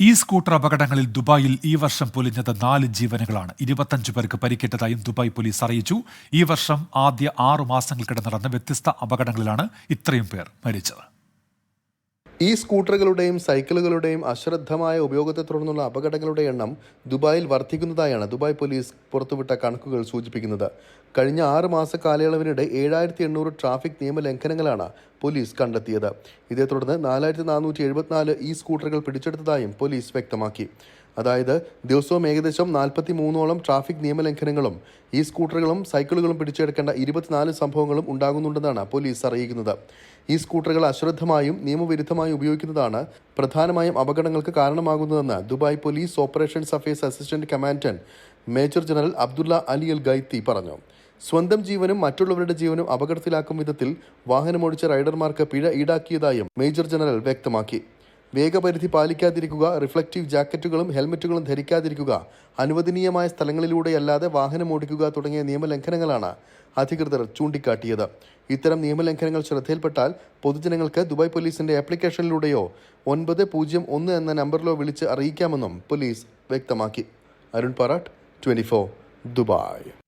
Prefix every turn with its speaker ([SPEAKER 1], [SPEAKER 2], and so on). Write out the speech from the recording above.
[SPEAKER 1] ഈ സ്കൂട്ടർ അപകടങ്ങളിൽ ദുബായിൽ ഈ വർഷം പൊലിഞ്ഞത് നാല് ജീവനുകളാണ്. ഇരുപത്തഞ്ച് പേർക്ക് പരിക്കേറ്റതായും ദുബായ് പോലീസ് അറിയിച്ചു. ഈ വർഷം ആദ്യ ആറു മാസങ്ങൾക്കിടെ നടന്ന വ്യത്യസ്ത അപകടങ്ങളിലാണ് ഇത്രയും പേർ മരിച്ചത്.
[SPEAKER 2] ഈ സ്കൂട്ടറുകളുടെയും സൈക്കിളുകളുടെയും അശ്രദ്ധമായ ഉപയോഗത്തെ തുടർന്നുള്ള അപകടങ്ങളുടെ എണ്ണം ദുബായിൽ വർദ്ധിക്കുന്നതായാണ് ദുബായ് പോലീസ് പുറത്തുവിട്ട കണക്കുകൾ സൂചിപ്പിക്കുന്നത്. കഴിഞ്ഞ ആറ് മാസ കാലയളവിനിടെ ഏഴായിരത്തി എണ്ണൂറ് ട്രാഫിക് നിയമലംഘനങ്ങളാണ് പോലീസ് കണ്ടെത്തിയത്. ഇതേ തുടർന്ന് നാലായിരത്തി നാനൂറ്റി എഴുപത്തിനാല് ഈ സ്കൂട്ടറുകൾ പിടിച്ചെടുത്തതായും പോലീസ് വ്യക്തമാക്കി. അതായത് ദിവസവും ഏകദേശം നാൽപ്പത്തി മൂന്നോളം ട്രാഫിക് നിയമലംഘനങ്ങളും ഈ സ്കൂട്ടറുകളും സൈക്കിളുകളും പിടിച്ചെടുക്കേണ്ട ഇരുപത്തിനാല് സംഭവങ്ങളും ഉണ്ടാകുന്നുണ്ടെന്നാണ് പോലീസ് അറിയിക്കുന്നത്. ഈ സ്കൂട്ടറുകൾ അശ്രദ്ധമായും നിയമവിരുദ്ധമായും ഉപയോഗിക്കുന്നതാണ് പ്രധാനമായും അപകടങ്ങൾക്ക് കാരണമാകുന്നതെന്ന് Dubai police operations affairs assistant commandant major general Abdullah Ali Al Ghaithi പറഞ്ഞു. സ്വന്തം ജീവനും മറ്റുള്ളവരുടെ ജീവനും അപകടത്തിലാക്കും വിധത്തിൽ വാഹനമോടിച്ച റൈഡർമാർക്ക് പിഴ ഈടാക്കിയതായും മേജർ ജനറൽ വ്യക്തമാക്കി. വേഗപരിധി പാലിക്കാതിരിക്കുക റിഫ്ലക്റ്റീവ് ജാക്കറ്റുകളും ഹെൽമറ്റുകളും ധരിക്കാതിരിക്കുക അനുവദനീയമായ സ്ഥലങ്ങളിലൂടെയല്ലാതെ വാഹനം ഓടിക്കുക തുടങ്ങിയ നിയമലംഘനങ്ങളാണ് അധികൃതർ ചൂണ്ടിക്കാട്ടിയത്. ഇത്തരം നിയമലംഘനങ്ങൾ ശ്രദ്ധയിൽപ്പെട്ടാൽ പൊതുജനങ്ങൾക്ക് ദുബായ് പോലീസിന്റെ ആപ്ലിക്കേഷനിലൂടെയോ ഒൻപത് പൂജ്യം ഒന്ന് എന്ന നമ്പറിലോ വിളിച്ച് അറിയിക്കാമെന്നും പോലീസ് വ്യക്തമാക്കി. Arun Parat twenty Dubai.